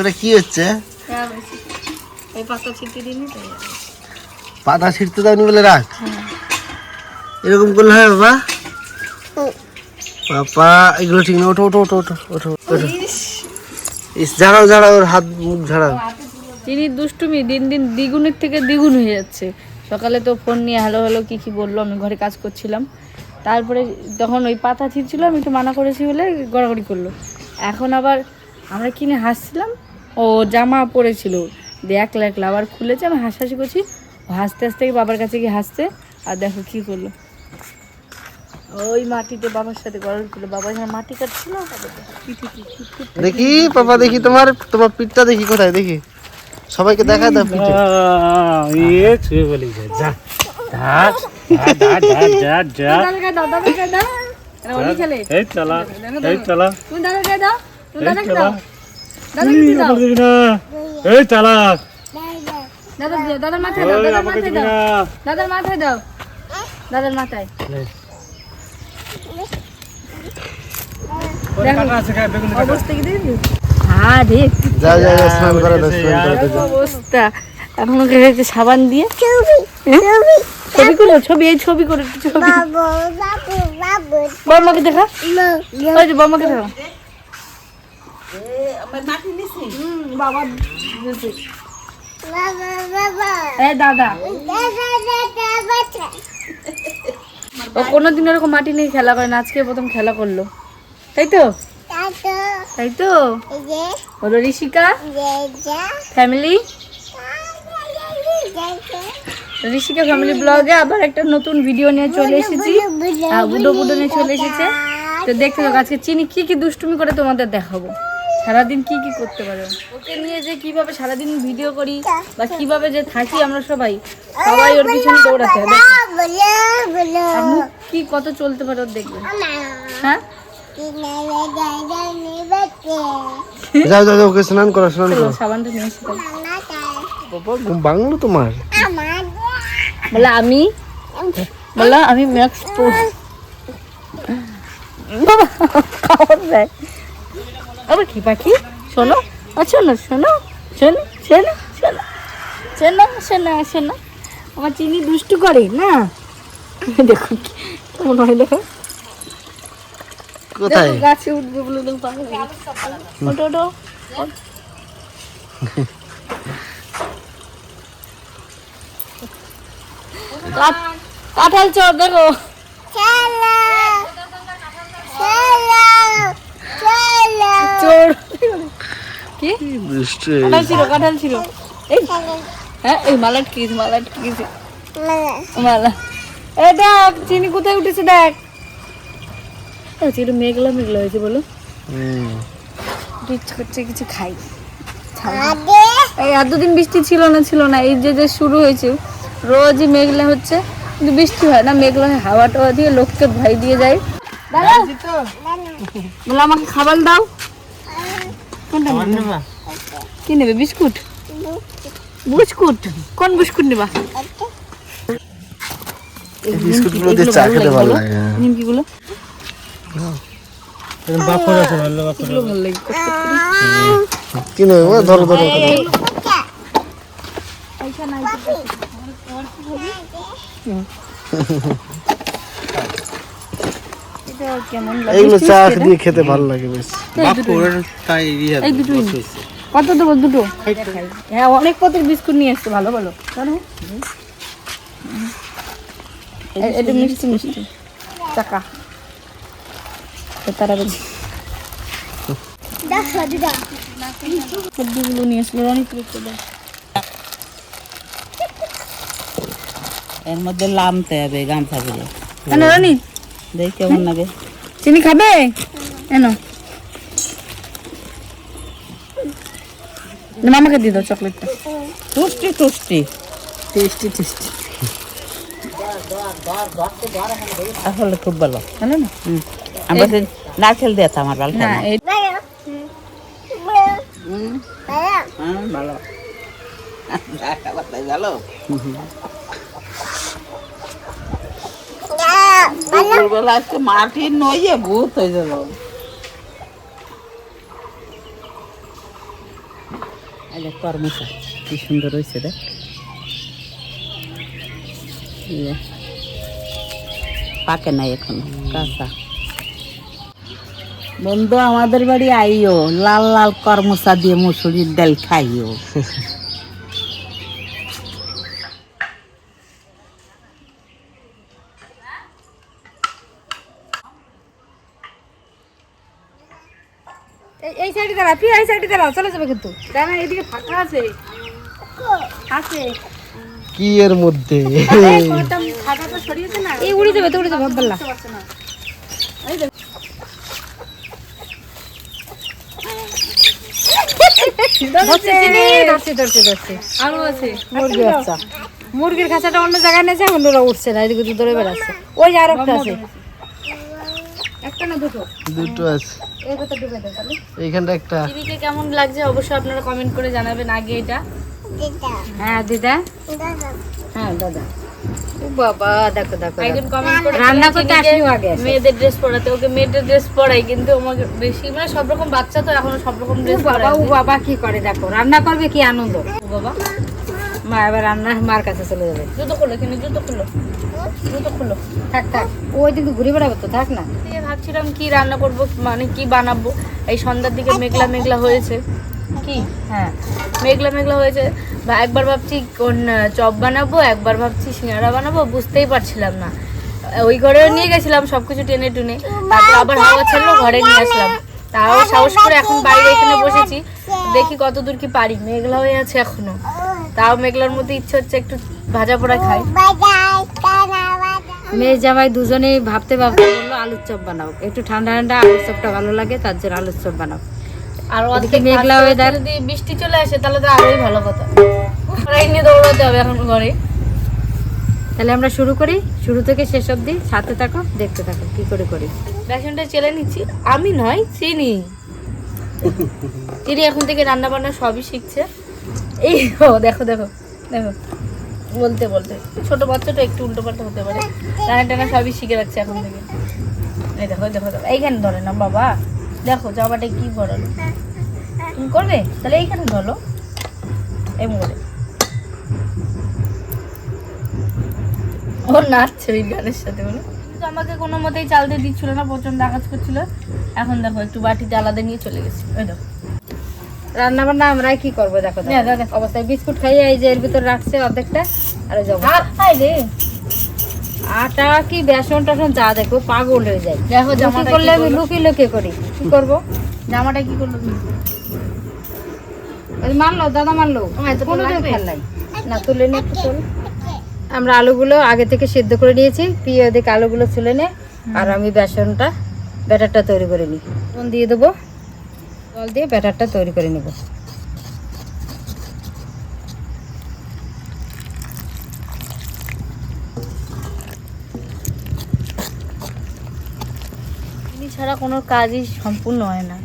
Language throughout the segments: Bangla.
ওটা কি হচ্ছে? পাতা ছিটি দিনি তো পাতা ছিঁড়তে দাওনি বলে রাখ। এরকম করলে হয় বাবা? বাবা, এগুলো ঠিক না। ওঠো ওঠো ওঠো ওঠো ওঠো ওঠো। ইস, ঝাড়াও ঝাড়াও, ওর হাত, মুখ ঝাড়াও। চিনির দুষ্টুমি, দিন দিন দ্বিগুণের থেকে দ্বিগুণ হয়ে যাচ্ছে। সকালে তো ফোন নিয়ে হ্যালো হ্যালো, কী কী বলল, আমি ঘরে কাজ করছিলাম। তারপরে তখন ওই পাতা ছিঁড়ছিল আমি একটু মানা করেছি বলে গড়াগড়ি করল। এখন আবার আমরা কিনে হাসছিলাম ও জামা পরেছিল দিয়ে একলা আবার খুলেছে আমি হাসাহাসি করছি ও হাসতে হাসতে বাবার কাছে গিয়ে হাসছে আর দেখো কি করল ওই মাটিতে বাবার সাথে গরম ছিল বাবা এখানে মাটি কাটছিল দেখি বাবা দেখি তোমার তোমার পিঠটা দেখি কোথায় দেখি সবাইকে দেখা দাও পিঠে ছুঁয়ে বলি যা চলা এখন সাবান দিয়ে। ছবিগুলো ছবি এই ছবি করে ছবি। বাবাকে দেখা। বাবাকে দেখা। ও কোনোদিন এরকম মাটি নিয়ে খেলা করে না, আজকে প্রথম খেলা করল। তাই তো? তাই তো? হলো ঋষিকা? ফ্যামিলি? ঋষিকা ফ্যামিলি ব্লগে আবার একটা নতুন ভিডিও নিয়ে চলে এসেছি। বুডো বুডো নিয়ে চলে এসেছে। তো দেখতে আজকে চিনি কি কি দুষ্টুমি করে তোমাদের দেখাবো। সারাদিন কি কি করতে পারো? ওকে নিয়ে যে কীভাবে সারাদিন ভিডিও করি বা কীভাবে যে থাকি আমরা সবাই সবাই ওর পিছনে দৌড়াতে হবে। কি কত চলতে পারে ওর দেখবে? হ্যাঁ? Tina dada dada ni bate. যাও যাও যাও ওকে স্নান করো স্নান করো। সাবানটা নিয়ে এসে বাবা ঘুম ভাঙলো তোমার? বলে আমি? বলে আমি ম্যাক্স বাবা খাবার দেয় আবার কি পাখি? শোনো। শোনো শোনো। শোনো শোনো শোনো। শোনো শোনো শোনো। আমার চিনি দুষ্টু করে না? দেখো কি- কেমন হয় দেখো কোথায় গাছে উঠবে বলে দেখো কাঁঠাল চর দেখো। চোর। কি? কাঁঠাল ছিল কাঁঠাল ছিল এই হ্যাঁ এই মালাট কি মালাট কি মালা। এ দেখ চিনি কোথায় উঠেছে দেখ। একটু মেঘলা মেঘলা হয়েছে বলো। ইচ্ছে করছে কিছু খাই। এই এতদিন বৃষ্টি ছিল না ছিল না। এই যে যে শুরু হয়েছে রোজই মেঘলা হচ্ছে। কিন্তু বৃষ্টি হয় না মেঘলা হয় হাওয়া টাওয়া দিয়ে লোককে ভয় দিয়ে যায়। দাদা! বলে আমাকে খাবার দাও। কোনটা নেবা? কি নেবে? বিস্কুট? বিস্কুট? কোন বিস্কুট নিবা? বিস্কুটগুলো দিয়ে চা খেতে ভালো লাগে হ্যাঁ। নিমকিগুলো? বাপর আছে ভালো বাপর ভালো লাগে। কি নেবে ও ধরো ধরো পয়সা এইগুলো চা দিয়ে খেতে ভালো লাগে বেশ। তাই এই দুটোই কত দেবো? দুটো। হ্যাঁ অনেক পথের বিস্কুট নিয়ে এসছে। ভালো ভালো। এটা মিষ্টি মিষ্টি। চাকা। তারা Dah সবজিগুলো নিয়ে আসলো অনেক এর মধ্যে লামতে হবে গামছা করে এনো রানি? দেখি কেমন লাগে। চিনি খাবে? এনো। মামাকে দিয়ে দাও চকলেটটা। টুস্টি টুস্টি টেস্টি টেস্টি। আসলে খুব ভালো। ভালো না? আমরা নারকেল দিয়েছে আমার ভালো। না ভালো। ভালো। দুপুরবেলা আজকে মাটি নইয়ে ভূত হয়ে গেল। কর্মসা কি সুন্দর হয়েছে দেখ। পাকে নাই এখন, কাঁচা বন্ধু, আমাদের বাড়ি আইও, লাল লাল কর্মসা দিয়ে মুসুরির ডাল খাইও এই- এই সাইডে দাঁড়া প্রিয়া এই সাইডে দাঁড়াও চলে যাবে কিন্তু। দাঁড়া এদিকে ফাঁকা আছে। আছে। কি এর মধ্যে? ফাঁকাটা সরিয়েছে না। এই উড়ে যাবে তো উড়ে যাবে বললা মুরগির খাঁচাটা অন্য জায়গায় নিয়েছে এখন ওরা উঠছে না এদিকে দৌড়ে বেড়াচ্ছে। ওই আর একটা আছে। একটা না দুটো? দুটো আছে। এই কথা ডুবে দাও তাহলে। এইখানটা একটা। টিভিকে কেমন লাগছে অবশ্যই আপনারা কমেন্ট করে জানাবেন আগে এটা। হ্যাঁ দিদা। হ্যাঁ দাদা। ও বাবা দেখো দেখো একজন কমেন্ট করে রান্না করতে আসিও আগে মেয়েদের ড্রেস পরাতে। ওকে মেয়েদের ড্রেস পরাই কিন্তু আমাকে বেশি মানে সব রকম বাচ্চা তো এখন সব রকম ড্রেস বাবা ও বাবা কি করে দেখো? রান্না করবে কি আনন্দ? ও বাবা। মা, এবার রান্না মার কাছে চলে যাবে। জুতো খুলো কিন্তু জুতো খুলো। জুতো খুলো। থাক থাক। ওই দিকে ঘুরে বেড়াবে তো, থাক না। ভাবছিলাম কি রান্না করব মানে কি বানাবো। এই সন্ধ্যার দিকে মেঘলা মেঘলা হয়েছে। কি? হ্যাঁ মেঘলা মেঘলা হয়েছে। বা একবার ভাবছি কোন চপ বানাবো, একবার ভাবছি সিঙ্গারা বানাবো, বুঝতেই পারছিলাম না। ওই ঘরেও নিয়ে গেছিলাম, সবকিছু টেনে টুনে। তারপর আবার হাওয়া ছাড়লো, ঘরে নিয়ে আসলাম। তাও সাহস করে এখন বাইরে এখানে বসেছি। দেখি কত দূর কি পারি। মেঘলা হয়ে আছে এখনও। তাও মেঘলার মধ্যে ইচ্ছে হচ্ছে একটু ভাজা পোড়া খাই। মেয়ে জামাই দুজনেই ভাবতে ভাবতে বলল আলুর চপ বানাও। একটু ঠান্ডা ঠান্ডা আলুর চপটা ভালো লাগে তার জন্য আলুর চপ বানাও। আর ওদিকে মেঘলা ওয়েদার যদি বৃষ্টি চলে আসে তাহলে তো আরোই ভালো কথা। নিয়ে দৌড়াতে হবে এখন ঘরে। তাহলে আমরা শুরু করি? শুরু থেকে শেষ অবধি সাথে থাকো দেখতে থাকো কি করে করি? বেসনটা চেলে নিচ্ছি। আমি নয় চিনি। চিনি এখন থেকে রান্না বান্না সবই শিখছে। এই দেখো দেখো দেখো। বলতে বলতে। ছোট বাচ্চাটা একটু উল্টো পাল্টা হতে পারে। রান্না টানা সবই শিখে রাখছে এখন থেকে। এই দেখো দেখো এইখানে ধরে না, বাবা। দেখো, জামাটা কি বড়লো তুমি করবে? তাহলে এইখানে ধরো। এই মোড়ে। ও নাচছে ওই গানের সাথে কিন্তু আমাকে কোনো মতেই চাল দিয়ে দিচ্ছিল না প্রচণ্ড আঘাত করছিল। এখন দেখো, একটু বাটিতে আলাদা নিয়ে চলে গেছি। ওই দেখো। রান্না বান্না আমরাই কি করব? দেখো দেখো। অবস্থায় বিস্কুট খাইয়ে এই যে এর ভিতর রাখছে অর্ধেকটা আর যাব রে। আটা কি বেসন টেসন যা দেখো পাগল হয়ে যায়। দেখো জামা করলে আমি লুকিয়ে লুকিয়ে করি। কি করব? জামাটা কি করল? মারলো দাদা মারলো। কোনো খেয়াল নাই। না তুলে নে আমরা আলুগুলো আগে থেকে সিদ্ধ করে নিয়েছি পিয়ে ওদিকে আলুগুলো তুলে নে আর আমি বেসনটা ব্যাটারটা তৈরি করে নিই। দিয়ে দেবো। জল দিয়ে ব্যাটারটা তৈরি করে নেব। ছাড়া কোনো কাজই সম্পূর্ণ হয় না।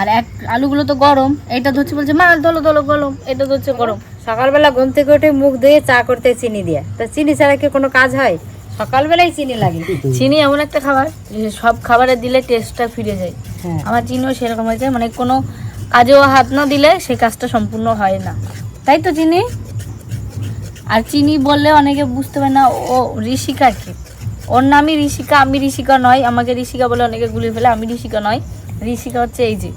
আর এক আলুগুলো তো গরম এটা ধরছে বলছে মা দলো দলো গরম। এটা ধরছে গরম। সকালবেলা ঘুম থেকে উঠে মুখ ধুয়ে চা করতে চিনি দিয়ে। তা চিনি ছাড়া কি কোনো কাজ হয়? সকালবেলাই চিনি লাগে। চিনি এমন একটা খাবার সব খাবারে দিলে টেস্টটা ফিরে যায়। হ্যাঁ। আমার চিনিও সেরকম হয়েছে মানে কোনো কাজেও হাত না দিলে সেই কাজটা সম্পূর্ণ হয় না। তাই তো চিনি? আর চিনি বললে অনেকে বুঝতে পারে না ও ঋষিকা কি? ওর নামই ঋষিকা আমি ঋষিকা নয় আমাকে ঋষিকা বলে অনেকে গুলি ফেলে আমি ঋষিকা নয়। ঋষিকা হচ্ছে এই যে।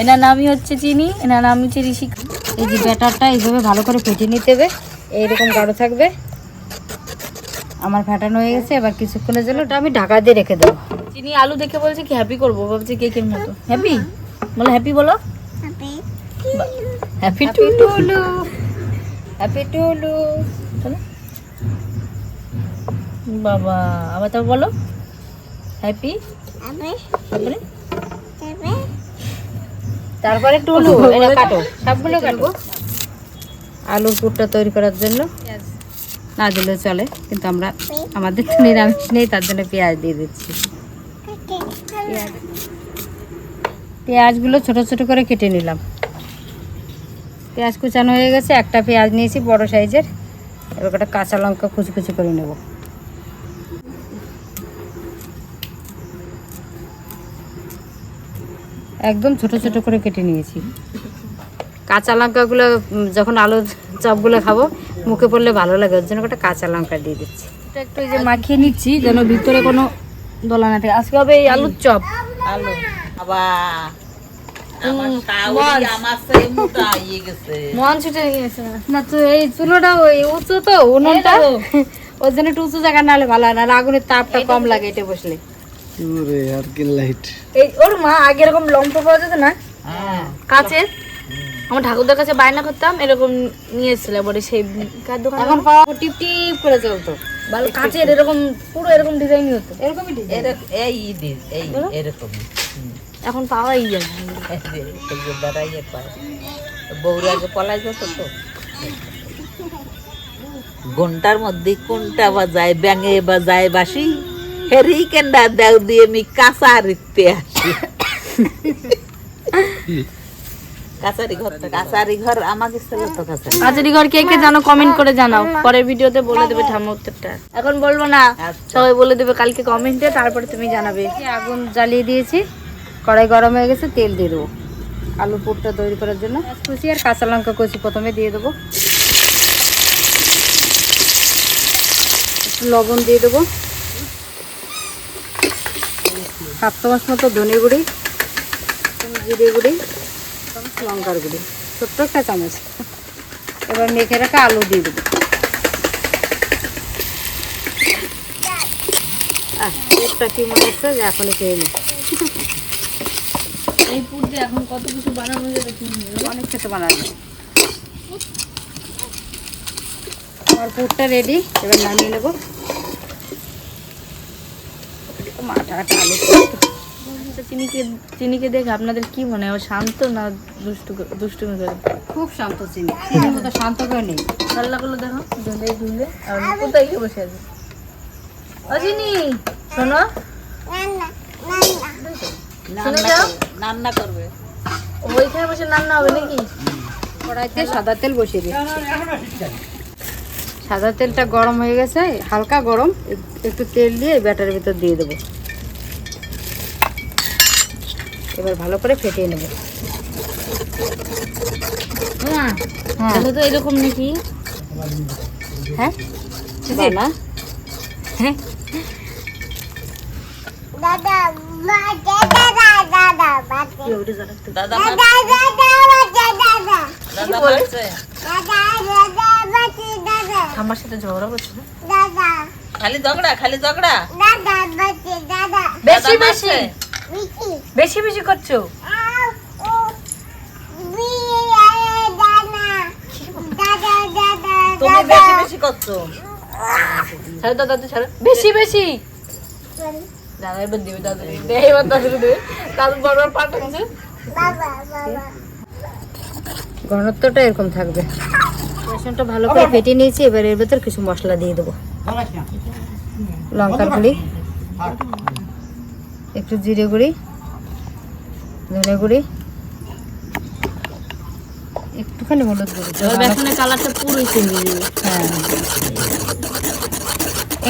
এনার নামই হচ্ছে চিনি এনার নাম হচ্ছে ঋষিকা। এই যে ব্যাটারটা এইভাবে ভালো করে ফেটে নিতে হবে এইরকম গাঢ় থাকবে। আমার ফাটানো হয়ে গেছে এবার কিছুক্ষণের জন্য ওটা আমি ঢাকা দিয়ে রেখে দেবো। চিনি আলু দেখে বলছে কি হ্যাপি করব ভাবছি কেকের মতো। হ্যাপি বলো হ্যাপি বলো। হ্যাপি টুলু। হ্যাপি টুলু। বাবা আবার তো বলো। হ্যাপি তারপরে? তারপরে একটু হলু কাটো। সবগুলো কাটো। আলুর পুরটা তৈরি করার জন্য। না দিলেও চলে, কিন্তু আমরা আমাদের তো নিরামিষ নেই, তার জন্য পেঁয়াজ দিয়ে দিচ্ছি। পেঁয়াজ পেঁয়াজগুলো ছোট ছোট করে কেটে নিলাম। পেঁয়াজ কুচানো হয়ে গেছে, একটা পেঁয়াজ নিয়েছি বড় সাইজের, এবার একটা কাঁচা লঙ্কা কুচি করে নেব। একদম ছোট ছোট করে কেটে নিয়েছি। কাঁচা লঙ্কাগুলো যখন আলু চপগুলো খাব মুখে পড়লে ভালো লাগে। ওর জন্য একটা কাঁচা লঙ্কা দিয়ে দিচ্ছি। এটা একটু এই যে মাখিয়ে নিচ্ছি যেন ভিতরে কোনো দোলা না থাকে। আজকে হবে এই আলুর চপ। আলু। বাবা মন। শাশুড়ি আমার সেই মোটা হয়ে গেছে। মন ছুটে গিয়েছে না তো এই চুলোটা ওই উঁচু তো উনুনটা। ওর জন্য একটু উঁচু জায়গা নাহলে ভালো হয় না আর আগুনের তাপটা কম লাগে এটা বসলে। আর কি লাইট এই ওর মা আগে এরকম লম্প পাওয়া যেত না? হ্যাঁ। কাছের আমার ঠাকুরদার কাছে বায়না করতাম এরকম নিয়েছিল বলে সেই কার দোকান এখন পাওয়া টিপ টিপ করে চলতো। ভালো কাছের এরকম পুরো এরকম ডিজাইনই হতো। এরকমই ডিজাইন এই দিন এই এরকম এখন পাওয়াই যায় বেড়াইয়ে পায় বউরা আগে পলাই যেত তো। ঘণ্টার মধ্যে কোনটা বাজায় ব্যাঙে বাজায় বাসি হেরি কেন্ডা দেও দিয়ে আমি কাঁচা রিখতে আসি। কাছারি ঘর তো কাছারি ঘর আমাকে ছিল তো কাছারি। কাজেরি ঘর কে কে জানো কমেন্ট করে জানাও। পরের ভিডিওতে বলে দেবে ঠাম্মা উত্তরটা। এখন বলব না সবাই বলে দেবে কালকে কমেন্টে তারপরে তুমি জানাবে। আগুন জ্বালিয়ে দিয়েছি কড়াই গরম হয়ে গেছে তেল দিয়ে দেবো। আলু পুরটা তৈরি করার জন্য। কুচি আর কাঁচা লঙ্কা কুচি প্রথমে দিয়ে দেবো। লবণ দিয়ে দেবো। হাফ চামচ মতো ধনে গুঁড়ি জিরে গুঁড়ি। চামচ লঙ্কার গুঁড়ি। ছোট্ট একটা চামচ। এবার মেখে রাখা আলু দিয়ে দেবো। পুরটা কি মনে হচ্ছে? যে এখনই খেয়ে নি। এই পুর দিয়ে এখন কত কিছু বানানো যাবে অনেক কিছু বানানো আমার পুরটা রেডি এবার নামিয়ে নেব। আটা আলু। চিনিকে চিনিকে দেখে আপনাদের কি মনে হয় শান্ত না দুষ্টু করে- দুষ্টুমি করে? খুব শান্ত চিনি। মতো শান্ত করে নেই। পাল্লা গুলো দেখো ঝুলে ঝুলে আর কোথায় গিয়ে বসে আছে? ও চিনি শোনো। শুনে যাও। রান্না করবে। ওইখানে বসে রান্না হবে নাকি? কড়াইতে সাদা তেল বসিয়ে দিচ্ছি। সাদা তেলটা গরম হয়ে গেছে হালকা গরম একটু তেল দিয়ে ব্যাটারের ভিতর দিয়ে দেবো। এবার ভালো করে ফেটিয়ে নেব। হ্যাঁ তাহলে তো এরকম নাকি? হ্যাঁ? না হ্যাঁ। দাদা দাদা দাদা বাজে দাদা। দাদা দাদা। বাজে দাদা দাদা বলছে দাদা দাদা। বাজে দাদা আমার সাথে ঝগড়া করছে দাদা। খালি ঝগড়া খালি ঝগড়া। দাদা বেশি বেশি। বেশি বেশি করছ? তুমি বেশি বেশি করছ? ছাড়ো দাদা তো ছাড়ো। বেশি বেশি। দাদা এবার দিবে দাদা। দিবে এবার দাদা দেবে। দাদু বড় পাঠাচ্ছে বাবা বাবা ঘনত্বটা এরকম থাকবে। বেসনটা ভালো করে ফেটে নিয়েছি এবার এর ভেতর কিছু মশলা দিয়ে দেবো। লঙ্কার গুঁড়ি একটু জিরে গুঁড়ি ধনে গুঁড়ি একটুখানি হলুদ গুঁড়ি। কালারটা পুরোই হয়ে।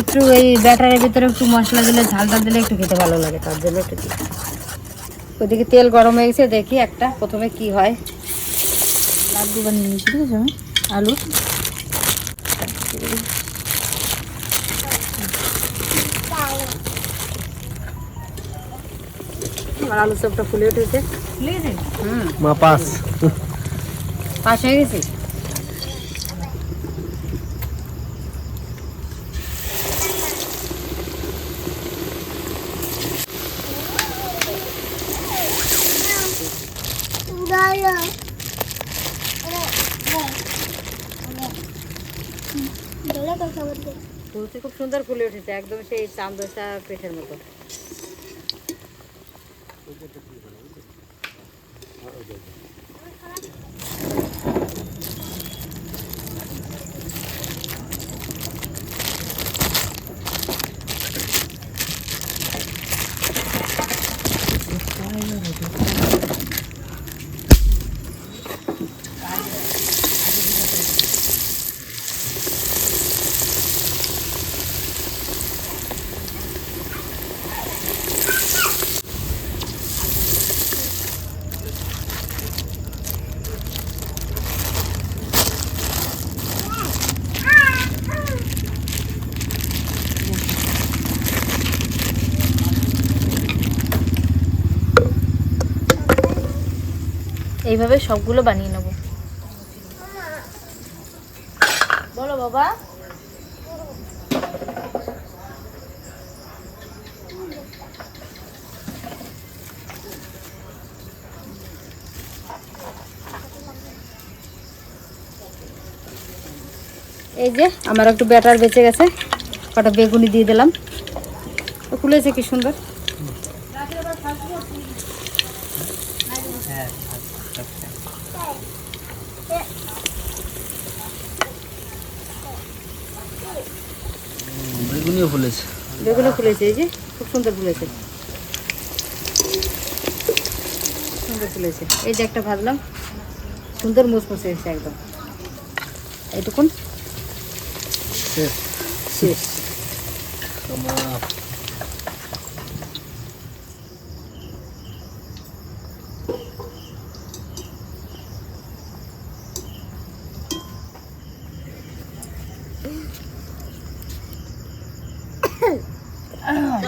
একটু এই ব্যাটারের ভিতরে একটু মশলা দিলে ঝালটা দিলে একটু খেতে ভালো লাগে তার জন্য একটু দিই। ওইদিকে তেল গরম হয়ে গেছে দেখি একটা প্রথমে কি হয়। লাড্ডু বানিয়ে নিয়েছি ঠিক আছে? আলু। আমার আলু চপটা ফুলে উঠেছে। মা পাস। পাশ হয়ে গেছে? খুব সুন্দর ফুলে উঠেছে একদম সেই চামদোসা পেটের মতো। এইভাবে সবগুলো বানিয়ে নেব। বলো বাবা। এই যে আমার একটু ব্যাটার বেঁচে গেছে, কটা বেগুনি দিয়ে দিলাম। খুলেছে কি সুন্দর। বেগুনিও ফুলেছে। বেগুনি ফুলেছে এই যে খুব সুন্দর ফুলেছে। সুন্দর ফুলেছে। এই যে একটা ভাজলাম সুন্দর মুসমুসে এসেছে একদম। এইটুকুন? শেষ।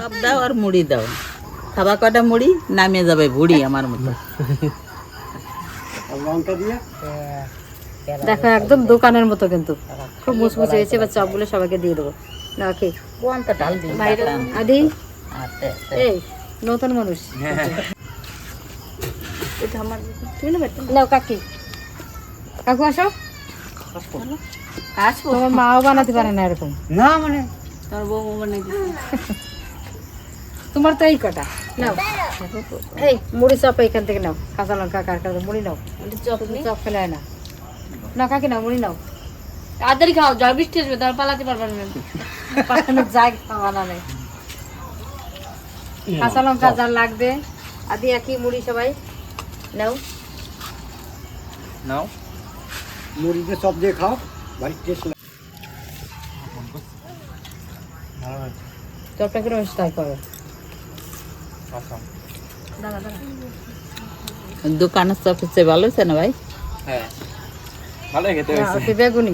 সব দাও আর মুড়ি দাও। খাবা কটা মুড়ি? নামিয়ে যাবে ভুড়ি আমার মতো। দেখো একদম দোকানের মতো কিন্তু। খুব মুসমুসে হয়েছে এবার চপগুলো সবাইকে দিয়ে দেবো। না কি কোনটা ডাল দিই বাইরে আদি। এই নতুন মানুষ। এটা না নাও কাকি। কাকু আসো। আসব তোমার মাও বানাতে পারে না এরকম। না মানে? তোর বউ মানে তোমার তো এই কটা। নাও। এই মুড়ি চপ এখান থেকে নাও। কাঁচা লঙ্কা কার কার মুড়ি নাও। চপ চপ হয় না। না কাকি নাও মুড়ি নাও। তাড়াতাড়ি খাও জয় বৃষ্টি আসবে তার পালাতে পারবেন না। পালানোর জায়গা না নেই। কাঁচা লঙ্কা যার লাগবে। আদি একই মুড়ি সবাই? নাও। নাও। মুড়িতে সব দিয়ে খাও বাড়ির টেস্ট লাগে। চপটা কিরম এসে তাই করো? দোকানের চপ হচ্ছে ভালো না ভাই? হ্যাঁ ভালো খেতে হয়েছে। বেগুনি?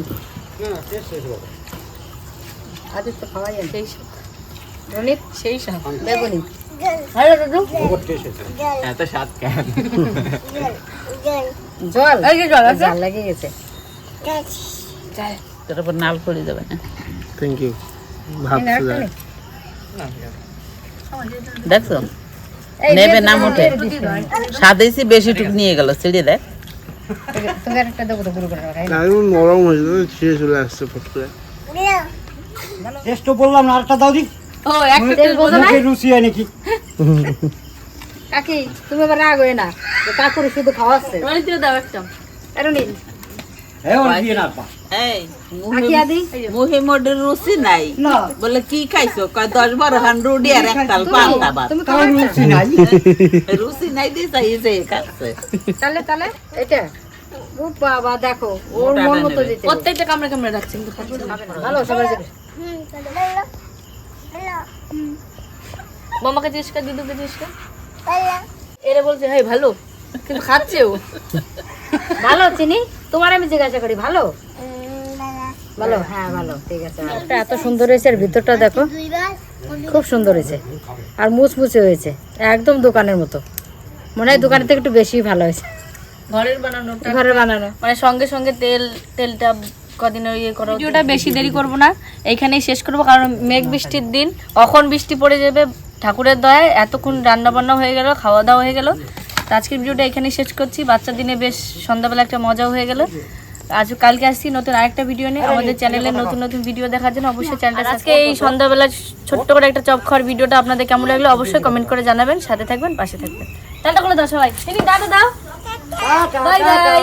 সেই স্বাদ কেন জল। জল জল লেগে গেছে। তোর উপর নাল পড়ে যাবে না। Thank you. দেখছ? নেবে নে, মোটে। সাদেছি বেশি টুক নিয়ে গেল ছিঁড়ে দেয় নরম ছিঁড়ে চলে আসছে ফট করে। বললাম না আরেকটা দাও দি। তেল বোঝো না? রুচি হয় নাকি? কাকি তুমি রাগ হয়ে না। কাকুর শুধু খাওয়াচ্ছে দাও একটা। এরনি হ্যাঁ রুচি নাই। বলে কি খাইছো? দশ বারো খান রুটি আর একটাল পান্তা ভাত। তুমি তাও খাও রুচি নাই। দিয়ে চাইছে তাহলে তাহলে এটা। বাবা দেখো ওর মন মতো দিতে। প্রত্যেকটা কামড়ে কামড়ে রাখছে কিন্তু ভালো সবাই যাবে মামাকে জিজ্ঞেস কর দিদুকে জিজ্ঞেস কর। এরা বলছে হ্যাঁ ভালো। কিন্তু খাচ্ছে ও। ভালো চিনি? তোমার আমি জিজ্ঞাসা করি ভালো? ভালো হ্যাঁ ভালো ঠিক আছে এটা এত সুন্দর হয়েছে আর ভিতরটা দেখো। খুব সুন্দর হয়েছে। আর মুচমুচে হয়েছে একদম দোকানের মতো। মনে হয় দোকানের থেকে একটু বেশি ভালো হয়েছে। ঘরের বানানো ঘরে বানানো। মানে সঙ্গে সঙ্গে তেল তেলটা কদিন ইয়ে করো। ভিডিওটা বেশি দেরি করব না এইখানেই শেষ করব কারণ মেঘ বৃষ্টির দিন কখন বৃষ্টি পড়ে যাবে ঠাকুরের দয়ায় এতক্ষণ রান্না বান্না হয়ে গেল খাওয়া দাওয়া হয়ে গেল। তো আজকের ভিডিওটা এখানে শেষ করছি। বাচ্চা দিনে বেশ সন্ধ্যাবেলা একটা মজাও হয়ে গেল। আজ কালকে আসছি নতুন আরেকটা ভিডিও নিয়ে। আমাদের চ্যানেলে নতুন নতুন ভিডিও দেখার জন্য অবশ্যই চ্যানেলটা আজকে এই সন্ধ্যাবেলা ছোট্ট করে একটা চপ খাওয়ার ভিডিওটা আপনাদের কেমন লাগল অবশ্যই কমেন্ট করে জানাবেন। সাথে থাকবেন পাশে থাকবেন। টাটা করে দাও সবাই দাদা দাও। Bye bye